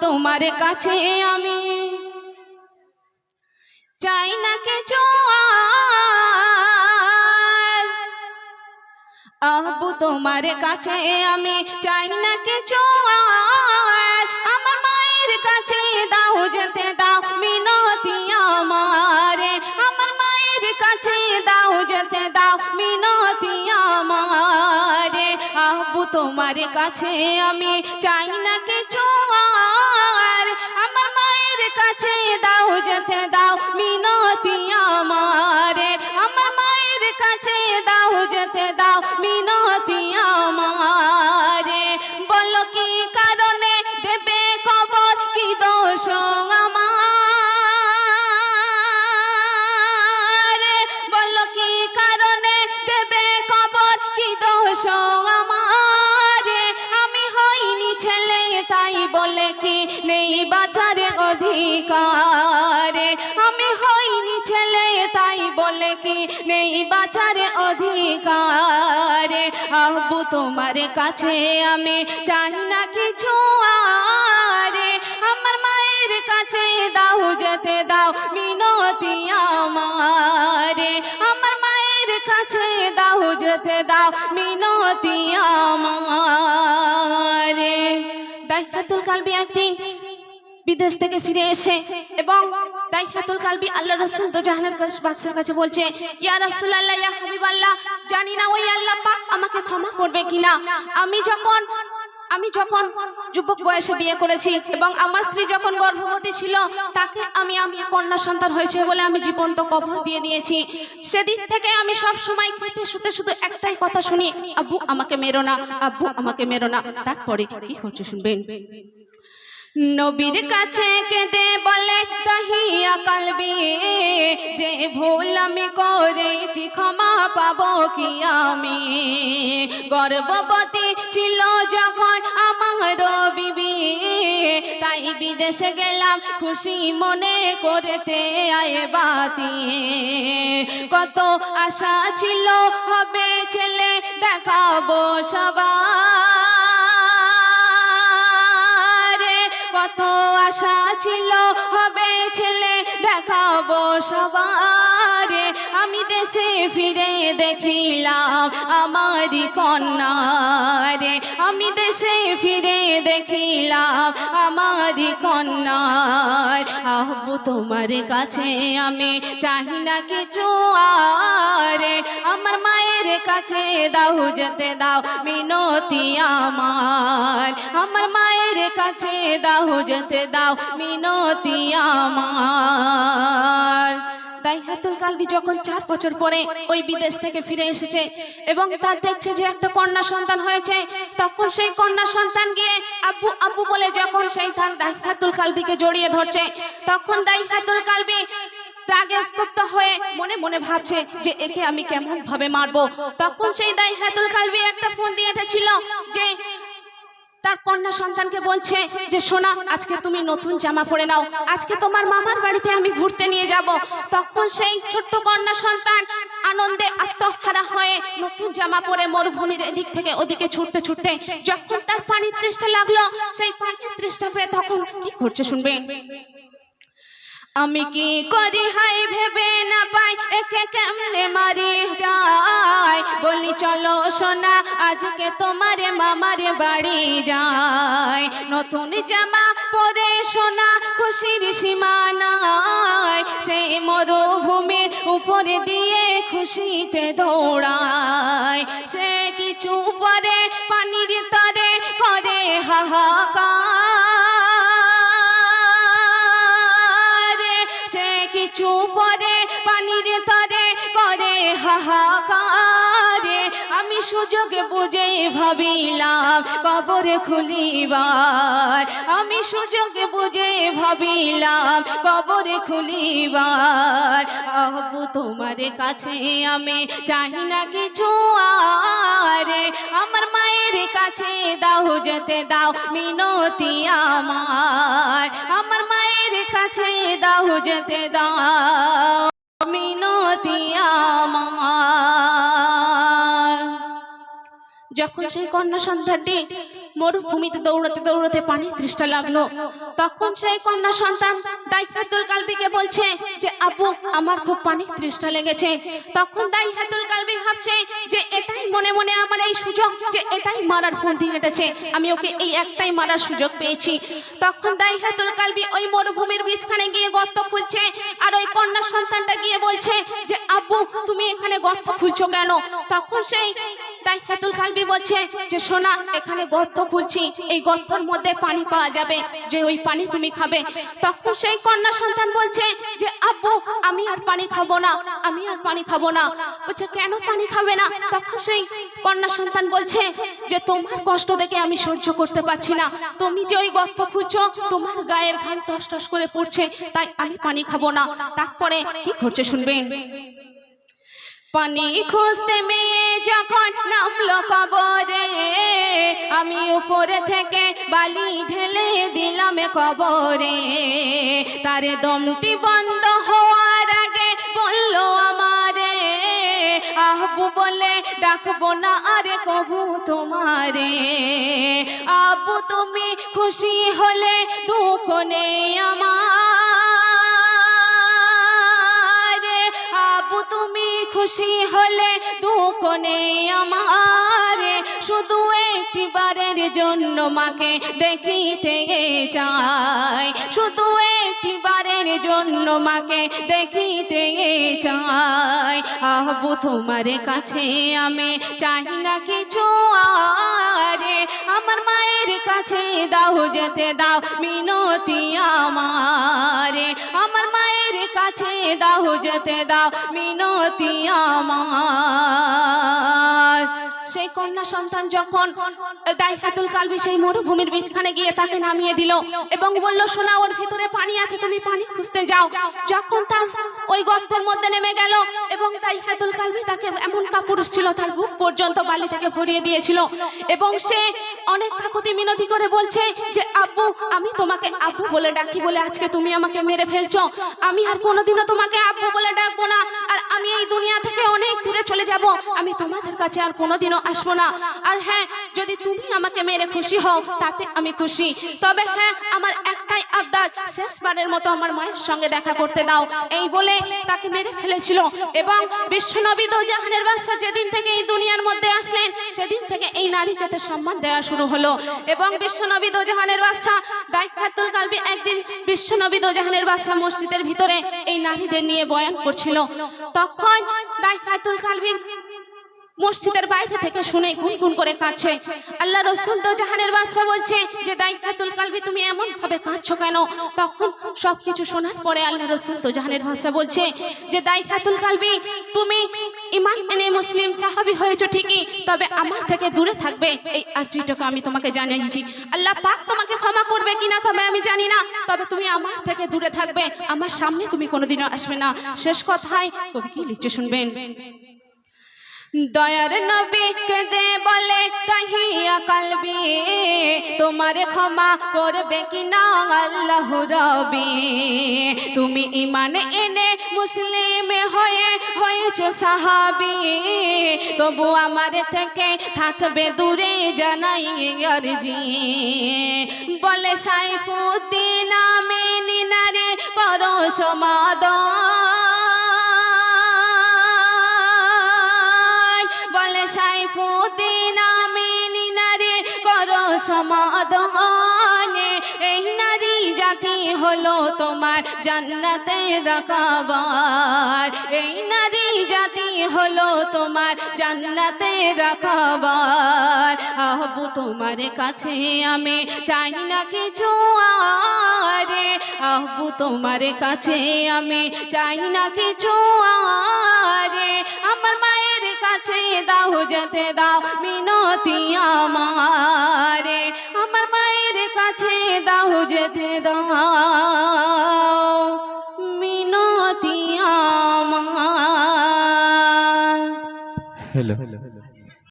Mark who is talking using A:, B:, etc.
A: তোমার কাছে আমি চাই না আর। আব্বু তোমার কাছে আমি, চাই না আর। আমার মায়ের কাছে দাও, যেতে দাও মিনতি আমারে আমার মায়ের কাছে দাও, যেতে দাও মিনতি তোমার কাছে আমি চাই না কিছু আর। আমার মায়ের কাছে দাও, যেতে দাও, মিনতি আমারে নেই বাঁচার অধিকার। আমি হইনি ছেলে, তাই বলে কি নেই বাঁচার অধিকার? আব্বু তোমার কাছে আমি চাই না কিছু আরে। আমার মায়ের কাছে দাও, যেতে দাও মিনতি আমারে। আমার মায়ের কাছে দাও, যেতে দাও মিনতি আমারে। দাইহাতুল কালবি একদিন বিদেশ থেকে ফিরে এসে এবং দাইহাতুল কালবি আল্লাহ রসুল তো জাহানের কাছে বাদশার কাছে বলছে, ইয়া রাসূলুল্লাহ, ইয়া হাবিবাল্লাহ, জানি না ওই আল্লাহ পাক আমাকে ক্ষমা করবে কিনা। আমি যখন আমি যখন যুবক বয়সে বিয়ে করেছি এবং আমার স্ত্রী যখন গর্ভবতী ছিল, তাকে আমি আমি কন্যা সন্তান হয়েছে বলে আমি জীবন্ত কবর দিয়ে দিয়েছি। সেদিক থেকে আমি সব সময় খেতে শুতে শুধু একটাই কথা শুনি, আব্বু, আমাকে মেরো না, আব্বু, আমাকে মেরো না। তারপরে কি হচ্ছে শুনবেন নবীর কাছে কেঁদে বলে, তাহিয়া কালবি, যে ভুল আমি ক্ষমা পাবো কি আমি? গর্ভবতী ছিল যখন আমার বিবি। তাই বিদেশে গেলাম খুশি মনে করতে আয় বাতি। কত আশা ছিল হবে ছেলে দেখাবো সবার। কত আশা ছিল, হবে ছেলে দেখাবো সবারে। আমি দেশে ফিরে দেখিলাম আমারই কন্যারে। আমি দেশে ফিরে দেখিলাম আমারই কন্যার। আব্বু তোমার কাছে আমি চাহি না কিছু আরে আমার মায়ের কাছে দাও যেতে দাও মিনতি আমার আমার মায়ের কাছে দাও যেতে দাও মিনতি আমার দাইহাতুল কালবি যখন চার বছর পরে ওই বিদেশ থেকে ফিরে এসেছে এবং তার দেখছে যে একটা কন্যা সন্তান হয়েছে, তখন সেই কন্যা সন্তান গিয়ে আব্বু আব্বু বলে যখন সেই তার দাইহাতুল কালবিকে জড়িয়ে ধরছে, তখন দাইহাতুল কালবি রাগে উত্তপ্ত হয়ে মনে মনে ভাবছে যে একে আমি কেমন ভাবে মারবো। তখন সেই দাইহাতুল কালবি একটা ফোন দিয়ে এসেছিল যে তার কন্যা সন্তানকে বলছে যে সোনা আজকে তুমি নতুন জামা পরে নাও। আজকে তোমার মামার বাড়িতে আমি ঘুরতে নিয়ে যাব। তখন সেই ছোট্ট কন্যা সন্তান আনন্দে আত্মহারা হয়ে নতুন জামা পরে মরুভূমির এদিক থেকে ওদিকে ছুটতে ছুটতে যখন তার পানির তৃষ্ঠা লাগল, সেই পানির তৃষ্ঠা পেয়ে তখন কি করছে শুনবে? আমি কি করি? হাই ভেবে না পাই। একে কেমনে মারি যায়? বলি চলো সোনা আজকে তোমার মামার বাড়ি যায়। নতুন জামা পরে সোনা খুশির সীমানায়। সেই মরুভূমির উপরে দিয়ে খুশিতে দৌড়ায়। সে কিছু পরে পানির তরে করে হাহাকার। সুযোগ বুঝে ভাবিলাম, কবরে খুলিবার। আমি সুযোগ বুঝে ভাবিলাম, কবরে খুলিবার। আব্বু, তোমার কাছে আমি চাই না কিছু আরে। আমার মায়ের কাছে দাও, যেতে দাও, মিনতি আমার। আমার মায়ের কাছে দাও, যেতে দাও। যখন সেই কন্যা সন্তানটি মরুভূমিতে দৌড়াতে দৌড়াতে পানির তৃষ্ঠা লাগল, তখন সেই কন্যা সন্তান দাইহাতুল কালবিকে বলছে যে, আপু, আমার খুব পানির তৃষ্ঠা লেগেছে। তখন দাইহাতুল কালবি ভাবছে যে এটাই মনে মনে আমার এই সুযোগ যে এটাই মারার ফন্দি হেঁটেছে আমি ওকে এই একটাই মারার সুযোগ পেয়েছি। তখন দাইহাতুল কালবি ওই মরুভূমির বীজখানে গিয়ে গর্ত খুলছে আর ওই কন্যা সন্তানটা গিয়ে বলছে যে, আব্বু, তুমি এখানে গর্ত খুলছো কেন? তখন সেই তাই হেতুল কালবি বলছে যে, সোনা, এখানে গর্ত খুলছি। এই গর্তর মধ্যে পানি পাওয়া যাবে। যে ওই পানি তুমি খাবে। তখন সেই কন্যা সন্তান বলছে যে, আব্বু, আমি আর পানি খাব না। আমি আর পানি খাব না। বলছে, কেন পানি খাবে না, তখন সেই কন্যা সন্তান বলছে যে, তোমার কষ্ট দেখে আমি সহ্য করতে পারছি না। তুমি যে ওই গর্ত খুঁজছো তোমার গায়ের ঘাম টস টস করে পড়ছে, তাই আমি পানি খাব না। তারপরে কি করছে শুনবেন পানি খুঁজতে মেয়ে যখন নামলো কবরে, আমি উপরে থেকে বালি ঢেলে দিলাম কবরে। তারে দমটি বন্ধ বলে ডাকবো না, আরে কবু তোমারে। আবু, তুমি খুশি হলে দুঃখ নেই আমার। আবু, তুমি খুশি হলে দুঃখ নেই আমার। শুধু একটি বারের জন্য মাকে দেখিতে চাই। শুধু একটি বারের জন্য মাকে দেখিতে চাই। আহবু তোমার কাছে আমি চাই না কিছু আরে। আমার মায়ের কাছে দাও, যেতে দাও মিনতি আমারে। আমার মায়ের কাছে দাও, যেতে দাও মিনতি আমার সেই কন্যা সন্তান যখন দাইহাতুল কালবি সেই মরুভূমির বীজখানে গিয়ে তাকে নামিয়ে দিল এবং বলল, সোনা, ওর ভিতরে পানি আছে, তুমি পানি খুঁজতে যাও। যখন তার ওই গর্তের মধ্যে নেমে গেল এবং দাইহাতুল কালবি তাকে এমন কাপুরুষ ছিল, তার বুক পর্যন্ত বালি থেকে ভরিয়ে দিয়েছিল এবং সে অনেক কাকুতি মিনতি করে বলছে যে, আব্বু, আমি তোমাকে আব্বু বলে ডাকি বলে আজকে তুমি আমাকে মেরে ফেলছো। আমি আর কোনোদিনও তোমাকে আব্বু বলে ডাকবো না। আর আমি এই দুনিয়া থেকে অনেক দূরে চলে যাব। আমি তোমাদের কাছে আর কোনোদিনও আসব না। আর হ্যাঁ যদি তুমি আমাকে মেরে খুশি হও, তাতে আমি খুশি। তবে হ্যাঁ আমার একটাই আবদার, শেষবারের মতো আমার মায়ের সঙ্গে দেখা করতে দাও। এই বলে তাকে মেরে ফেলেছিল। এবং বিশ্বনবী দৌজাহানের বাদশা যেদিন থেকে এই দুনিয়ার মধ্যে আসলেন, সেদিন থেকে এই নারী জাতের সম্মান দেওয়া শুরু হলো। এবং বিশ্বনবী দৌজাহানের বাদশা দায়িত্বুল কালবি একদিন বিশ্বনবী দৌজাহানের বাদশা মসজিদের ভিতরে এই নারীদের নিয়ে বয়ান করছিল। তখন দায়িত্বুল কালবি মসজিদের বাইরে থেকে শুনে গুনগুন করে কাঁদছে। আল্লাহ রসুল তো জাহানের বাদশা বলছে যে দায়িত্বুল কালবি, তুমি এমন ভাবে কাঁদছো কেন? তখন সবকিছু শোনার পরে আল্লাহ রসুল তো জাহানের বাদশা বলছে যে দায়িত্বুল কালবি, তুমি ইমান এনে মুসলিম সাহাবি হয়েছো ঠিকই, তবে আমার থেকে দূরে থাকবে এই আর্জিটাকে আমি তোমাকে জানিয়েছি। আল্লাহ পাক তোমাকে ক্ষমা করবে কিনা তবে আমি জানি না, তবে তুমি আমার থেকে দূরে থাকবে, আমার সামনে তুমি কোনোদিনও আসবে না। শেষ কথায় কবি কি লিখছে শুনবেন? দয়ার নবী কেঁদে বলে, তাহিয়া কালবি, তোমার ক্ষমা করবে কি না আল্লাহ রবি? তুমি ইমান এনে মুসলিম হয়ে হয়েছ সাহাবি। তবু আমার থেকে থাকবে দূরে জানাই আরজি। বলে সাইফুদ্দিন আমি নিনারে করো সমাদন বলে সাইফুদ্দিন আমি নিনারে করো সমাধান এই নারী জাতি হলো তোমার জান্নাতে রাখাবার এই নারী জাতি হলো তোমার জান্নাতে রাখাবার আহবু তোমার কাছে আমি চাই না কিছু আরে। আহবু তোমার কাছে আমি চাই না কিছু আরে। কাছে দাও যেতে দাও মিনতি আমারে। আমার মায়ের কাছে দাও যেতে দাও